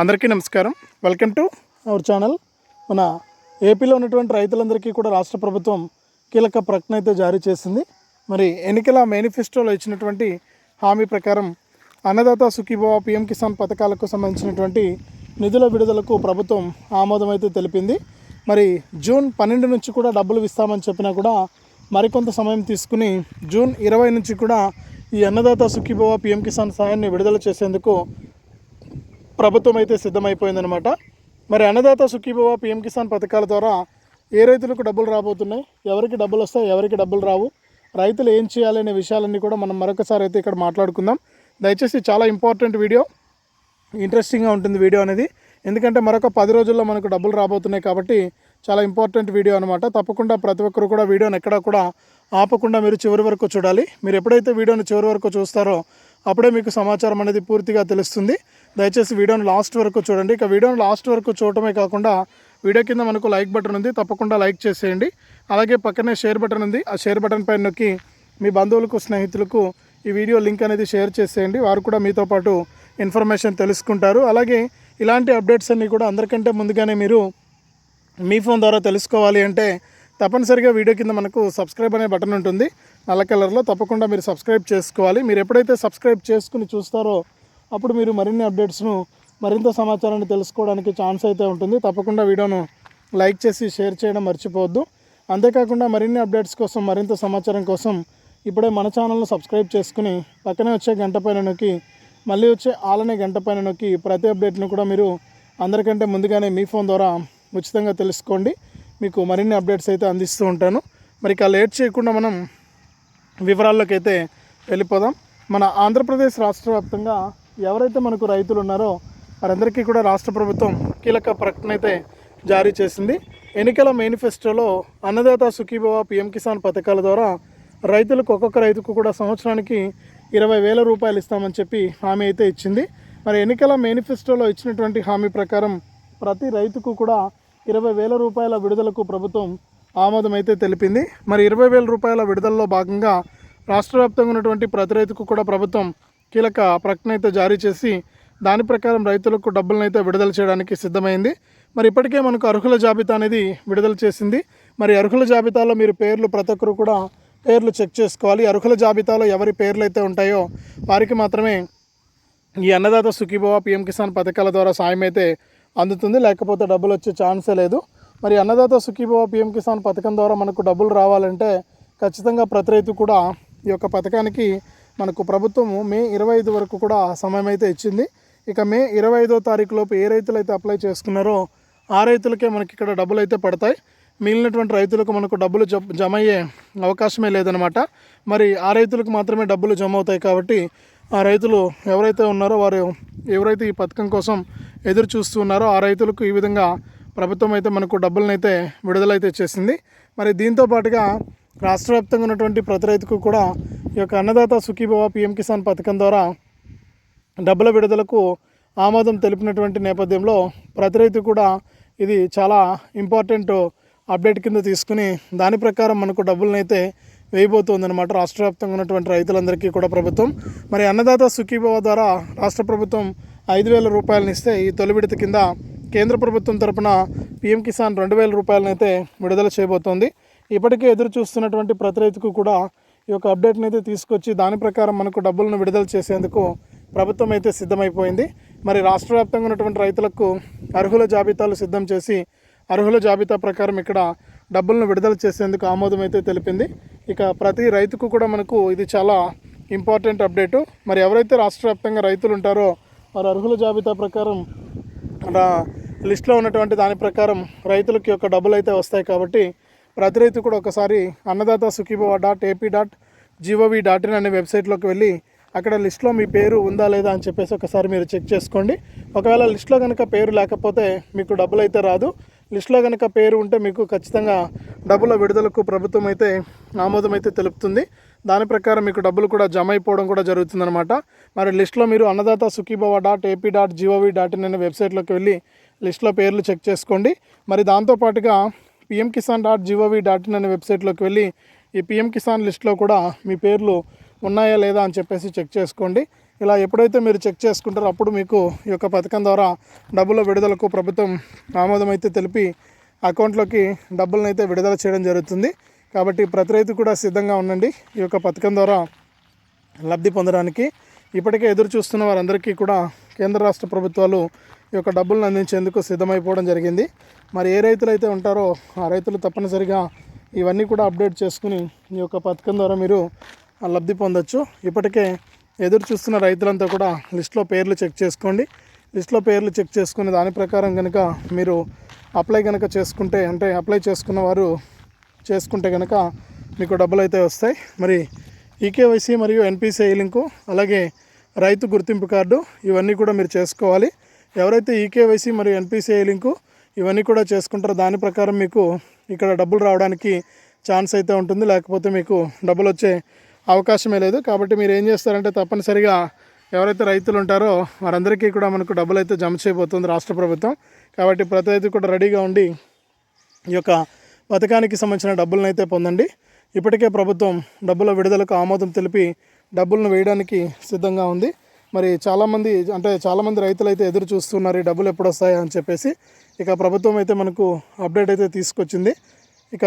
అందరికీ నమస్కారం. Welcome to our channel మన ఏపీలో ఉన్నటువంటి రైతులందరికీ కూడా రాష్ట్ర ప్రభుత్వం కీలక ప్రకటన అయితే జారీ చేసింది. మరి ఎన్నికల మేనిఫెస్టోలో ఇచ్చినటువంటి హామీ ప్రకారం అన్నదాత సుఖీభవ పిఎం కిసాన్ పథకాలకు సంబంధించినటువంటి నిధుల విడుదలకు ప్రభుత్వం ఆమోదం అయితే తెలిపింది. మరి జూన్ పన్నెండు నుంచి కూడా డబ్బులు ఇస్తామని చెప్పినా కూడా మరికొంత సమయం తీసుకుని జూన్ ఇరవై నుంచి కూడా ఈ అన్నదాత సుఖీభవ పిఎం కిసాన్ సహాయాన్ని విడుదల చేసేందుకు ప్రభుత్వం అయితే సిద్ధమైపోయిందనమాట. మరి అన్నదాత సుఖీభవ పిఎం కిసాన్ పథకాల ద్వారా ఏ రైతులకు డబ్బులు రాబోతున్నాయి? ఎవరికి డబ్బులు వస్తాయి? ఎవరికి డబ్బులు రావు? రైతులు ఏం చేయాలనే విషయాలన్నీ కూడా మనం మరొకసారి అయితే ఇక్కడ మాట్లాడుకుందాం. దయచేసి చాలా ఇంపార్టెంట్ వీడియో. ఇంట్రెస్టింగ్గా ఉంటుంది వీడియో అనేది. ఎందుకంటే మరొక పది రోజుల్లో మనకు డబ్బులు రాబోతున్నాయి కాబట్టి చాలా ఇంపార్టెంట్ వీడియో అనమాట. తప్పకుండా ప్రతి ఒక్కరు కూడా వీడియోని ఎక్కడా కూడా ఆపకుండా మీరు చివరి వరకు చూడాలి. మీరు ఎప్పుడైతే వీడియోని చివరి వరకు చూస్తారో అప్పుడే మీకు సమాచారం అనేది పూర్తిగా తెలుస్తుంది. దయచేసి వీడియోని లాస్ట్ వరకు చూడండి. ఇక వీడియోని లాస్ట్ వరకు చూడటమే కాకుండా వీడియో కింద మనకు లైక్ బటన్ ఉంది. తప్పకుండా లైక్ చేసేయండి. అలాగే పక్కనే షేర్ బటన్ ఉంది. ఆ షేర్ బటన్ పైన నొక్కి మీ బంధువులకు స్నేహితులకు ఈ వీడియో లింక్ అనేది షేర్ చేసేయండి. వారు కూడా మీతో పాటు ఇన్ఫర్మేషన్ తెలుసుకుంటారు. అలాగే ఇలాంటి అప్డేట్స్ అన్నీ కూడా అందరికంటే ముందుగానే మీరు మీ ఫోన్ ద్వారా తెలుసుకోవాలి అంటే తప్పనిసరిగా వీడియో కింద మనకు సబ్స్క్రైబ్ అనే బటన్ ఉంటుంది. నల్ల కలర్లో తప్పకుండా మీరు సబ్స్క్రైబ్ చేసుకోవాలి. మీరు ఎప్పుడైతే సబ్స్క్రైబ్ చేసుకుని చూస్తారో అప్పుడు మీరు మరిన్ని అప్డేట్స్ను మరింత సమాచారాన్ని తెలుసుకోవడానికి ఛాన్స్ అయితే ఉంటుంది. తప్పకుండా వీడియోను లైక్ చేసి షేర్ చేయడం మర్చిపోవద్దు. అంతేకాకుండా మరిన్ని అప్డేట్స్ కోసం మరింత సమాచారం కోసం ఇప్పుడే మన ఛానల్ను సబ్స్క్రైబ్ చేసుకుని పక్కనే వచ్చే గంట పైన నొక్కి మళ్ళీ వచ్చే ఆలనే గంట పైన నొక్కి ప్రతి అప్డేట్ను కూడా మీరు అందరికంటే ముందుగానే మీ ఫోన్ ద్వారా ఉచితంగా తెలుసుకోండి. మీకు మరిన్ని అప్డేట్స్ అయితే అందిస్తూ ఉంటాను. మరి ఇక లేట్ చేయకుండా మనం వివరాల్లోకి అయితే వెళ్ళిపోదాం. మన ఆంధ్రప్రదేశ్ రాష్ట్ర వ్యాప్తంగా ఎవరైతే మనకు రైతులు ఉన్నారో వారందరికీ కూడా రాష్ట్ర ప్రభుత్వం కీలక ప్రకటన అయితే జారీ చేసింది. ఎన్నికల మేనిఫెస్టోలో అన్నదాత సుఖీభవ పిఎం కిసాన్ పథకాల ద్వారా రైతులకు ఒక్కొక్క రైతుకు కూడా సంవత్సరానికి ఇరవై వేల రూపాయలు ఇస్తామని చెప్పి హామీ అయితే ఇచ్చింది. మరి ఎన్నికల మేనిఫెస్టోలో ఇచ్చినటువంటి హామీ ప్రకారం ప్రతి రైతుకు కూడా ఇరవై వేల రూపాయల విడుదలకు ప్రభుత్వం ఆమోదమైతే తెలిపింది. మరి ఇరవై వేల రూపాయల విడుదలలో భాగంగా రాష్ట్ర వ్యాప్తంగా ఉన్నటువంటి ప్రతి రైతుకు కూడా ప్రభుత్వం కీలక ప్రకటన అయితే జారీ చేసి దాని ప్రకారం రైతులకు డబ్బులను అయితే విడుదల చేయడానికి సిద్ధమైంది. మరి ఇప్పటికే మనకు అర్హుల జాబితా అనేది విడుదల చేసింది. మరి అర్హుల జాబితాలో మీరు పేర్లు ప్రతి ఒక్కరు కూడా పేర్లు చెక్ చేసుకోవాలి. అర్హుల జాబితాలో ఎవరి పేర్లు అయితే ఉంటాయో వారికి మాత్రమే ఈ అన్నదాత సుఖీభవ పిఎం కిసాన్ పథకాల ద్వారా సాయం అయితే అందుతుంది. లేకపోతే డబ్బులు వచ్చే ఛాన్సే లేదు. మరి అన్నదాత సుఖీభవ పిఎం కిసాన్ పథకం ద్వారా మనకు డబ్బులు రావాలంటే ఖచ్చితంగా ప్రతి రైతు కూడా ఈ యొక్క పథకానికి మనకు ప్రభుత్వము మే ఇరవై ఐదు వరకు కూడా సమయం అయితే ఇచ్చింది. ఇక మే ఇరవై ఐదో తారీఖు లోపు ఏ రైతులు అయితే అప్లై చేసుకున్నారో ఆ రైతులకే మనకి ఇక్కడ డబ్బులు అయితే పడతాయి. మిగిలినటువంటి రైతులకు మనకు డబ్బులు జ జమ అయ్యే అవకాశమే లేదనమాట. మరి ఆ రైతులకు మాత్రమే డబ్బులు జమ అవుతాయి కాబట్టి ఆ రైతులు ఎవరైతే ఉన్నారో వారు ఎవరైతే ఈ పథకం కోసం ఎదురు చూస్తున్నారో ఆ రైతులకు ఈ విధంగా ప్రభుత్వం అయితే మనకు డబ్బులను అయితే విడుదలైతే చేసింది. మరి దీంతో పాటుగా రాష్ట్ర వ్యాప్తంగా ఉన్నటువంటి ప్రతి రైతుకు కూడా ఈ యొక్క అన్నదాత సుఖీభవ పిఎం కిసాన్ పథకం ద్వారా డబ్బుల విడుదలకు ఆమోదం తెలిపినటువంటి నేపథ్యంలో ప్రతి రైతు కూడా ఇది చాలా ఇంపార్టెంట్ అప్డేట్ కింద తీసుకుని దాని ప్రకారం మనకు డబ్బులను అయితే రాష్ట్ర వ్యాప్తంగా ఉన్నటువంటి రైతులందరికీ కూడా ప్రభుత్వం. మరి అన్నదాత సుఖీభవ ద్వారా రాష్ట్ర ప్రభుత్వం ఐదు వేల రూపాయలను ఇస్తే ఈ తొలి విడత కింద కేంద్ర ప్రభుత్వం తరపున పిఎం కిసాన్ రెండు వేల రూపాయలనైతే విడుదల చేయబోతోంది. ఇప్పటికే ఎదురు చూస్తున్నటువంటి ప్రతి రైతుకు కూడా ఈ యొక్క అప్డేట్ని అయితే తీసుకొచ్చి దాని ప్రకారం మనకు డబ్బులను విడుదల చేసేందుకు ప్రభుత్వం అయితే సిద్ధమైపోయింది. మరి రాష్ట్ర వ్యాప్తంగా ఉన్నటువంటి రైతులకు అర్హుల జాబితాలు సిద్ధం చేసి అర్హుల జాబితా ప్రకారం ఇక్కడ డబ్బులను విడుదల చేసేందుకు ఆమోదం అయితే తెలిపింది. ఇక ప్రతి రైతుకు కూడా మనకు ఇది చాలా ఇంపార్టెంట్ అప్డేటు. మరి ఎవరైతే రాష్ట్ర వ్యాప్తంగా రైతులు ఉంటారో వారు అర్హుల జాబితా ప్రకారం లిస్ట్లో ఉన్నటువంటి దాని ప్రకారం రైతులకి యొక్క డబ్బులు అయితే వస్తాయి కాబట్టి ప్రతి రైతు కూడా ఒకసారి Annadata Sukhibhava dot AP dot G O V dot in అనే వెబ్సైట్లోకి వెళ్ళి అక్కడ లిస్ట్లో మీ పేరు ఉందా లేదా అని చెప్పేసి ఒకసారి మీరు చెక్ చేసుకోండి. ఒకవేళ లిస్ట్లో కనుక పేరు లేకపోతే మీకు డబ్బులు అయితే రాదు. లిస్ట్లో కనుక పేరు ఉంటే మీకు ఖచ్చితంగా డబ్బుల విడుదలకు ప్రభుత్వం అయితే ఆమోదం అయితే తెలుపుతుంది. దాని ప్రకారం మీకు డబ్బులు కూడా జమ అయిపోవడం కూడా జరుగుతుందన్నమాట. మరి లిస్ట్లో మీరు Annadata Sukhibhava dot AP dot G O V dot in అనే వెబ్సైట్లోకి వెళ్ళి లిస్ట్లో పేర్లు చెక్ చేసుకోండి. మరి దాంతోపాటుగా PM Kisan dot G O V dot in అనే వెబ్సైట్లోకి వెళ్ళి ఈ పిఎం కిసాన్ లిస్ట్లో కూడా మీ పేర్లు ఉన్నాయా లేదా అని చెప్పేసి చెక్ చేసుకోండి. ఇలా ఎప్పుడైతే మీరు చెక్ చేసుకుంటారో అప్పుడు మీకు ఈ యొక్క పథకం ద్వారా డబ్బుల విడుదలకు ప్రభుత్వం ఆమోదం అయితే తెలిపి అకౌంట్లోకి డబ్బులను అయితే విడుదల చేయడం జరుగుతుంది. కాబట్టి ప్రతి రైతు కూడా సిద్ధంగా ఉండండి. ఈ యొక్క పథకం ద్వారా లబ్ధి పొందడానికి. ఇప్పటికే ఎదురు చూస్తున్న వారందరికీ కూడా కేంద్ర రాష్ట్ర ప్రభుత్వాలు ఈ యొక్క డబ్బులను అందించేందుకు సిద్ధమైపోవడం జరిగింది. మరి ఏ రైతులు అయితే ఉంటారో ఆ రైతులు తప్పనిసరిగా ఇవన్నీ కూడా అప్డేట్ చేసుకుని ఈ యొక్క పథకం ద్వారా మీరు లబ్ధి పొందొచ్చు. ఇప్పటికే ఎదురు చూస్తున్న రైతులంతా కూడా లిస్ట్లో పేర్లు చెక్ చేసుకోండి. లిస్ట్లో పేర్లు చెక్ చేసుకుని దాని ప్రకారం కనుక మీరు అప్లై కనుక చేసుకుంటే అంటే అప్లై చేసుకున్న వారు చేసుకుంటే కనుక మీకు డబ్బులు అయితే వస్తాయి. మరి ఈకేవైసీ మరియు ఎన్పిసిఐ లింకు అలాగే రైతు గుర్తింపు కార్డు ఇవన్నీ కూడా మీరు చేసుకోవాలి. ఎవరైతే ఈకేవైసీ మరియు ఎన్పిసిఐ లింకు ఇవన్నీ కూడా చేసుకుంటారో దాని ప్రకారం మీకు ఇక్కడ డబ్బులు రావడానికి ఛాన్స్ అయితే ఉంటుంది. లేకపోతే మీకు డబ్బులు వచ్చే అవకాశమే లేదు. కాబట్టి మీరు ఏం చేస్తారంటే తప్పనిసరిగా ఎవరైతే రైతులు ఉంటారో వారందరికీ కూడా మనకు డబ్బులు అయితే జమ చేయబోతుంది రాష్ట్ర ప్రభుత్వం. కాబట్టి ప్రతి రైతు కూడా రెడీగా ఉండి ఈ యొక్క పథకానికి సంబంధించిన డబ్బులను అయితే పొందండి. ఇప్పటికే ప్రభుత్వం డబ్బుల విడుదలకు ఆమోదం తెలిపి డబ్బులను వేయడానికి సిద్ధంగా ఉంది. మరి చాలామంది అంటే చాలామంది రైతులు అయితే ఎదురు చూస్తున్నారు ఈ డబ్బులు ఎప్పుడు వస్తాయా అని చెప్పేసి. ఇక ప్రభుత్వం అయితే మనకు అప్డేట్ అయితే తీసుకొచ్చింది. ఇక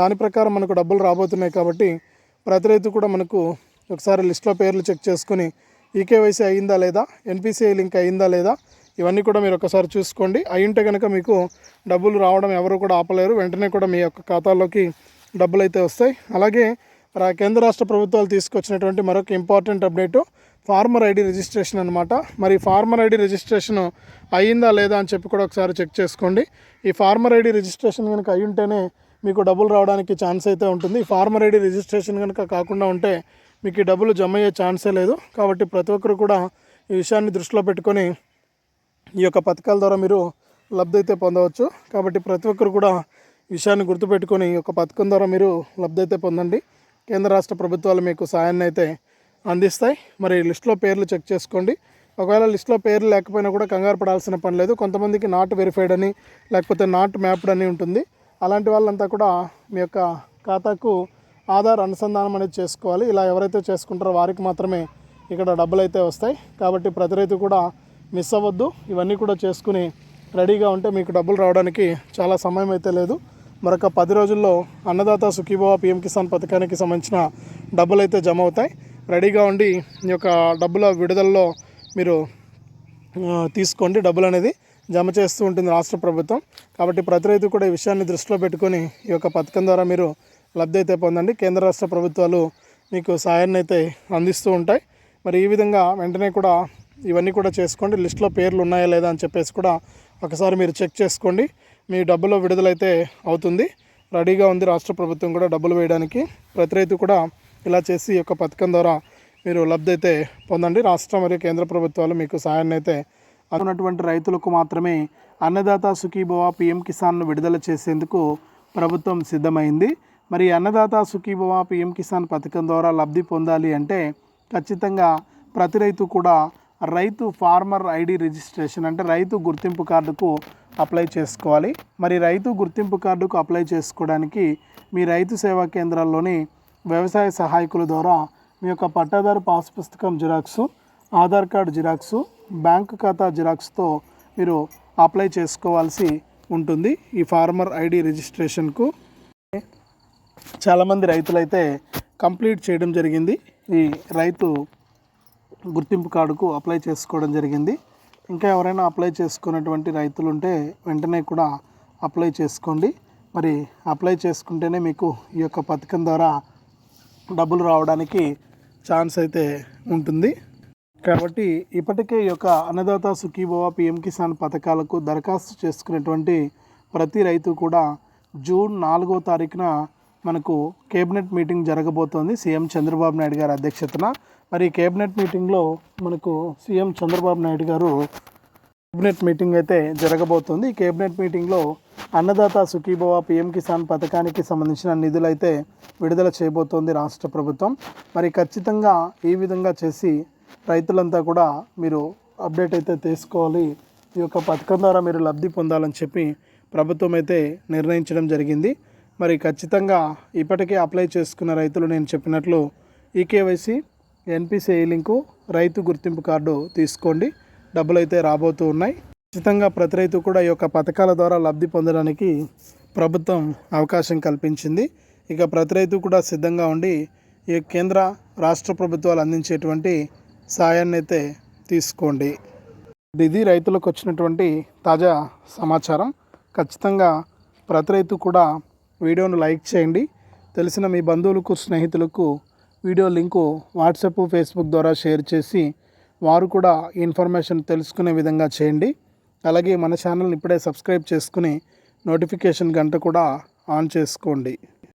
దాని ప్రకారం మనకు డబ్బులు రాబోతున్నాయి కాబట్టి ప్రతి రైతు కూడా మనకు ఒకసారి లిస్ట్లో పేర్లు చెక్ చేసుకుని ఈకేవైసీ అయిందా లేదా ఎన్పిసిఐ లింక్ అయిందా లేదా ఇవన్నీ కూడా మీరు ఒకసారి చూసుకోండి. అయి ఉంటే కనుక మీకు డబ్బులు రావడం ఎవరు కూడా ఆపలేరు. వెంటనే కూడా మీ యొక్క ఖాతాలోకి డబ్బులు అయితే వస్తాయి. అలాగే కేంద్ర రాష్ట్ర ప్రభుత్వాలు తీసుకొచ్చినటువంటి మరొక important update farmer ID registration అనమాట మరి ఫార్మర్ ఐడి రిజిస్ట్రేషన్ అయ్యిందా లేదా అని చెప్పి కూడా ఒకసారి చెక్ చేసుకోండి. ఈ ఫార్మర్ ఐడి రిజిస్ట్రేషన్ కనుక అయ్యుంటేనే మీకు డబ్బులు రావడానికి ఛాన్స్ అయితే ఉంటుంది. ఫార్మర్ ఐడి రిజిస్ట్రేషన్ కనుక కాకుండా ఉంటే మీకు ఈ డబ్బులు జమ అయ్యే ఛాన్సే లేదు. కాబట్టి ప్రతి ఒక్కరు కూడా ఈ విషయాన్ని దృష్టిలో పెట్టుకొని ఈ యొక్క పథకాల ద్వారా మీరు లబ్ధి అయితే పొందవచ్చు. కాబట్టి ప్రతి ఒక్కరు కూడా విషయాన్ని గుర్తుపెట్టుకొని ఈ యొక్క పథకం ద్వారా మీరు లబ్ధి అయితే పొందండి. కేంద్ర రాష్ట్ర ప్రభుత్వాలు మీకు సాయాన్ని అయితే అందిస్తాయి. మరి లిస్ట్లో పేర్లు చెక్ చేసుకోండి. ఒకవేళ లిస్ట్లో పేర్లు లేకపోయినా కూడా కంగారు పడాల్సిన పని లేదు. కొంతమందికి నాట్ వెరిఫైడ్ అని లేకపోతే నాట్ మ్యాప్డ్ అని ఉంటుంది. అలాంటి వాళ్ళంతా కూడా మీ యొక్క ఖాతాకు ఆధార్ అనుసంధానం అనేది చేసుకోవాలి. ఇలా ఎవరైతే చేసుకుంటారో వారికి మాత్రమే ఇక్కడ డబ్బులు అయితే వస్తాయి. కాబట్టి ప్రతి రైతు కూడా మిస్ అవ్వద్దు. ఇవన్నీ కూడా చేసుకుని రెడీగా ఉంటే మీకు డబ్బులు రావడానికి చాలా సమయం అయితే లేదు. మరొక పది రోజుల్లో అన్నదాత సుఖీభవ పిఎం కిసాన్ పథకానికి సంబంధించిన డబ్బులు అయితే జమ అవుతాయి. రెడీగా ఉండి ఈ యొక్క డబ్బుల విడుదలలో మీరు తీసుకోండి డబ్బులు అనేది. జమ చేస్తూ ఉంటుంది రాష్ట్ర ప్రభుత్వం. కాబట్టి ప్రతి రైతు కూడా ఈ విషయాన్ని దృష్టిలో పెట్టుకొని ఈ యొక్క పథకం ద్వారా మీరు లబ్ధి అయితే పొందండి. కేంద్ర రాష్ట్ర ప్రభుత్వాలు మీకు సాయాన్ని అయితే అందిస్తూ ఉంటాయి. మరి ఈ విధంగా వెంటనే కూడా ఇవన్నీ కూడా చేసుకోండి. లిస్ట్లో పేర్లు ఉన్నాయా లేదా అని చెప్పేసి కూడా ఒకసారి మీరు చెక్ చేసుకోండి. మీ డబ్బులో విడుదలైతే అవుతుంది. రెడీగా ఉంది రాష్ట్ర ప్రభుత్వం కూడా డబ్బులు వేయడానికి. ప్రతి రైతు కూడా ఇలా చేసి ఈ యొక్క పథకం ద్వారా మీరు లబ్ధి అయితే పొందండి. రాష్ట్ర మరియు కేంద్ర ప్రభుత్వాలు మీకు సాయాన్ని అయితే అనున్నటువంటి రైతులకు మాత్రమే అన్నదాత సుఖీభవ పిఎం కిసాన్ను విడుదల చేసేందుకు ప్రభుత్వం సిద్ధమైంది. మరి అన్నదాత సుఖీభవ పిఎం కిసాన్ పథకం ద్వారా లబ్ధి పొందాలి అంటే ఖచ్చితంగా ప్రతి రైతు కూడా రైతు ఫార్మర్ ఐడి రిజిస్ట్రేషన్ అంటే రైతు గుర్తింపు కార్డుకు అప్లై చేసుకోవాలి. మరి రైతు గుర్తింపు కార్డుకు అప్లై చేసుకోవడానికి మీ రైతు సేవా కేంద్రాల్లోని వ్యవసాయ సహాయకుల ద్వారా మీ యొక్క పట్టాదారు పాస్ పుస్తకం xerox Aadhaar card xerox bank ఖాతా జిరాక్స్తో మీరు అప్లై చేసుకోవాల్సి ఉంటుంది. ఈ ఫార్మర్ ఐడి రిజిస్ట్రేషన్కు చాలామంది రైతులైతే కంప్లీట్ చేయడం జరిగింది. ఈ రైతు గుర్తింపు కార్డుకు అప్లై చేసుకోవడం జరిగింది. ఇంకా ఎవరైనా అప్లై చేసుకున్నటువంటి రైతులు ఉంటే వెంటనే కూడా అప్లై చేసుకోండి. మరి అప్లై చేసుకుంటేనే మీకు ఈ యొక్క పథకం ద్వారా డబ్బులు రావడానికి ఛాన్స్ అయితే ఉంటుంది. కాబట్టి ఇప్పటికే ఈ యొక్క అన్నదాత సుఖీభవ పిఎం కిసాన్ పథకాలకు దరఖాస్తు చేసుకునేటువంటి ప్రతి రైతు కూడా జూన్ నాలుగో తారీఖున మనకు కేబినెట్ మీటింగ్ జరగబోతోంది. సీఎం చంద్రబాబు నాయుడు గారి అధ్యక్షతన. మరి కేబినెట్ మీటింగ్లో మనకు సీఎం చంద్రబాబు నాయుడు గారు కేబినెట్ మీటింగ్ అయితే జరగబోతోంది. ఈ కేబినెట్ మీటింగ్లో అన్నదాత సుఖీభవ పిఎం కిసాన్ పథకానికి సంబంధించిన నిధులైతే విడుదల చేయబోతోంది రాష్ట్ర ప్రభుత్వం. మరి ఖచ్చితంగా ఈ విధంగా చేసి రైతులంతా కూడా మీరు అప్డేట్ అయితే తీసుకోవాలి. ఈ యొక్క పథకం ద్వారా మీరు లబ్ధి పొందాలని చెప్పి ప్రభుత్వం అయితే నిర్ణయించడం జరిగింది. మరి ఖచ్చితంగా ఇప్పటికే అప్లై చేసుకున్న రైతులు నేను చెప్పినట్లు ఈకేవైసీ ఎన్పిసిఐ లింకు రైతు గుర్తింపు కార్డు తీసుకోండి. డబ్బులు అయితే రాబోతూ ఉన్నాయి. ఖచ్చితంగా ప్రతి రైతు కూడా ఈ యొక్క పథకాల ద్వారా లబ్ధి పొందడానికి ప్రభుత్వం అవకాశం కల్పించింది. ఇక ప్రతి రైతు కూడా సిద్ధంగా ఉండి ఈ కేంద్ర రాష్ట్ర ప్రభుత్వాలు అందించేటువంటి సాయాన్ని అయితే తీసుకోండి. ఇది రైతులకు వచ్చినటువంటి తాజా సమాచారం. ఖచ్చితంగా ప్రతి రైతు కూడా వీడియోను లైక్ చేయండి. తెలిసిన మీ బంధువులకు స్నేహితులకు వీడియో లింకు వాట్సాప్ ఫేస్బుక్ ద్వారా షేర్ చేసి వారు కూడా ఇన్ఫర్మేషన్ తెలుసుకునే విధంగా చేయండి. అలాగే మన ఛానల్ని ఇప్పుడే సబ్స్క్రైబ్ చేసుకుని నోటిఫికేషన్ గంట కూడా ఆన్ చేసుకోండి.